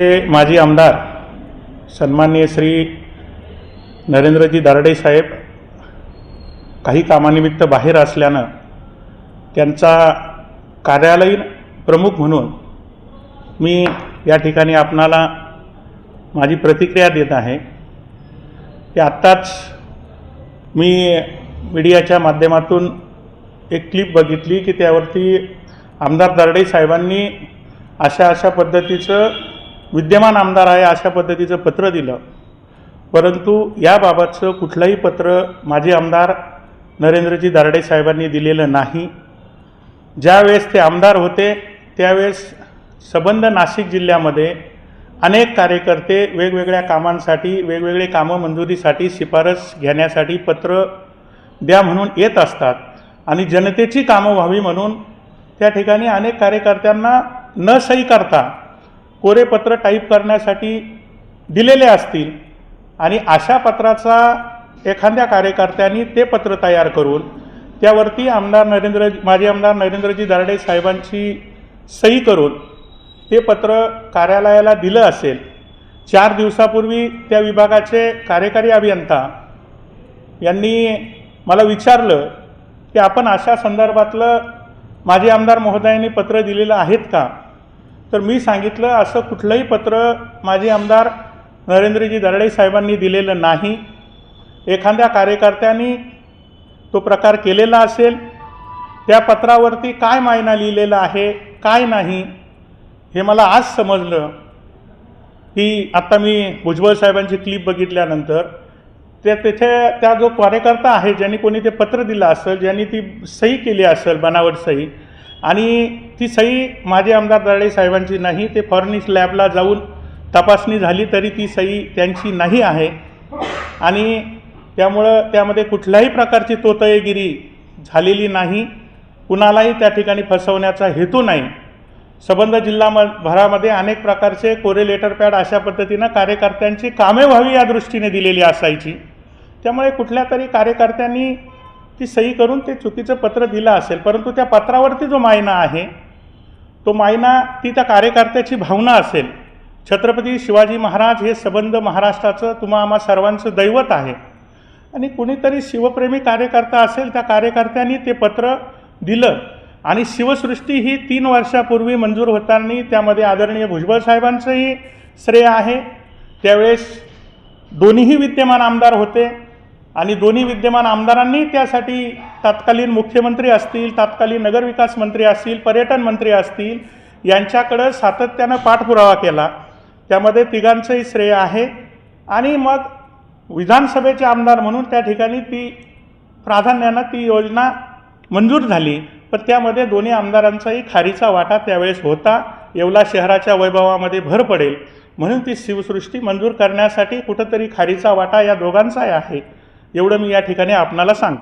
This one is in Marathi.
हे माजी आमदार सन्माननीय श्री नरेंद्रजी दारडे साहेब काही कामानिमित्त बाहेर असल्यानं त्यांचा कार्यालयीन प्रमुख म्हणून मी या ठिकाणी आपणाला माझी प्रतिक्रिया देत आहे. की आत्ताच मी मीडियाच्या माध्यमातून एक क्लिप बघितली की त्यावरती आमदार दारडे साहेबांनी अशा अशा पद्धतीचं विद्यमान आमदार आहे अशा पद्धतीचं पत्र दिलं. परंतु याबाबतचं कुठलंही पत्र माजी आमदार नरेंद्रजी दारडे साहेबांनी दिलेलं नाही. ज्यावेळेस ते आमदार होते त्यावेळेस सबंध नाशिक जिल्ह्यामध्ये अनेक कार्यकर्ते वेगवेगळ्या कामांसाठी वेगवेगळे कामं मंजुरीसाठी शिफारस घेण्यासाठी पत्र द्या म्हणून येत असतात आणि जनतेची कामं व्हावी म्हणून त्या ठिकाणी अनेक कार्यकर्त्यांना न सही करता कोरे पत्र टाईप करण्यासाठी दिलेले असतील आणि अशा पत्राचा एखाद्या कार्यकर्त्यांनी ते पत्र तयार करून त्यावरती आमदार नरेंद्र माजी आमदार नरेंद्रजी दारडे साहेबांची सही करून ते पत्र कार्यालयाला दिलं असेल. चार दिवसापूर्वी त्या विभागाचे कार्यकारी अभियंता यांनी मला विचारलं की आपण अशा संदर्भातलं माजी आमदार महोदयांनी पत्र दिलेलं आहेत का? तर मी सांगितलं असं कुठलंही पत्र माजी आमदार नरेंद्रजी दरडे साहेबांनी दिलेलं नाही. एखाद्या कार्यकर्त्यांनी तो प्रकार केलेला असेल त्या पत्रावरती काय मायना लिहिलेलं आहे काय नाही हे मला आज समजलं. की आत्ता मी भुजबळ साहेबांची क्लिप बघितल्यानंतर ते तिथे त्या जो कार्यकर्ता आहे ज्यांनी कोणी ते पत्र दिलं असेल ज्यांनी ती सही केली असेल बनावट सही आणि ती सही माझे आमदार दराडे साहेबांची नाही ते फॉरेनिक्स लॅबला जाऊन तपासणी झाली तरी ती सही त्यांची नाही आहे. आणि त्यामुळं त्यामध्ये कुठल्याही प्रकारची तोतयेगिरी झालेली नाही. कुणालाही त्या ठिकाणी फसवण्याचा हेतू नाही. सबंध जिल्हा म भरामध्ये अनेक प्रकारचे कोरेलेटर पॅड अशा पद्धतीनं कार्यकर्त्यांची कामे व्हावी या दृष्टीने दिलेली असायची. त्यामुळे कुठल्या तरी कार्यकर्त्यांनी ती सही करून ते चुकीचं पत्र दिलं असेल परंतु त्या पत्रावरती जो मायना आहे तो मायना ती त्या कार्यकर्त्याची भावना असेल. छत्रपती शिवाजी महाराज हे सबंध महाराष्ट्राचं तुम्हा आम्हा सर्वांचं दैवत आहे. आणि कुणीतरी शिवप्रेमी कार्यकर्ता असेल त्या कार्यकर्त्यांनी ते पत्र दिलं. आणि शिवसृष्टी ही तीन वर्षापूर्वी मंजूर होताना त्यामध्ये आदरणीय भुजबळ साहेबांचंही श्रेय आहे. त्यावेळेस दोन्हीही विद्यमान आमदार होते. आणि दोन्ही विद्यमान आमदारांनी त्यासाठी तत्कालीन मुख्यमंत्री असतील तत्कालीन नगरविकास मंत्री असतील पर्यटन मंत्री असतील यांच्याकडं सातत्यानं पाठपुरावा केला. त्यामध्ये तिघांचंही श्रेय आहे. आणि मग विधानसभेचे आमदार म्हणून त्या ठिकाणी ती प्राधान्यानं ती योजना मंजूर झाली. पण त्यामध्ये दोन्ही आमदारांचाही खारीचा वाटा त्यावेळेस होता. येवला शहराच्या वैभवामध्ये भर पडेल. म्हणून ती शिवसृष्टी मंजूर करण्यासाठी कुठंतरी खारीचा वाटा या दोघांचाही आहे. एवढं मी या ठिकाणी आपणाला सांगतो.